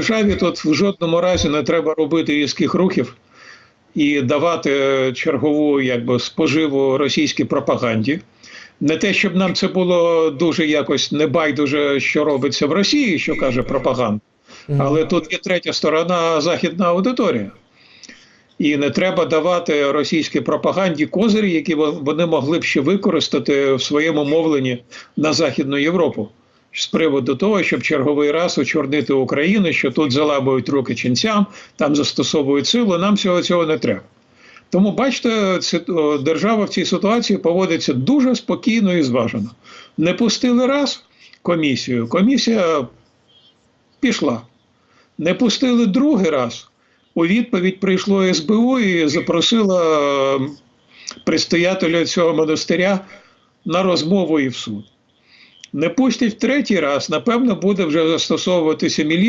державі тут в жодному разі не треба робити різких рухів і давати чергову якби, споживу російській пропаганді. Не те, щоб нам це було дуже якось небайдуже, що робиться в Росії, що каже пропаганда, але тут є третя сторона західна аудиторія. І не треба давати російській пропаганді козирі, які вони могли б ще використати в своєму мовленні на Західну Європу з приводу того, щоб черговий раз очорнити Україну, що тут заламують руки ченцям, там застосовують силу. Нам всього цього не треба. Тому бачите, держава в цій ситуації поводиться дуже спокійно і зважено. Не пустили раз комісію, комісія пішла. Не пустили другий раз. У відповідь прийшло СБУ і запросило е, предстоятеля цього монастиря на розмову і в суд. Не пустять третій раз, напевно, буде вже застосовуватися міліція.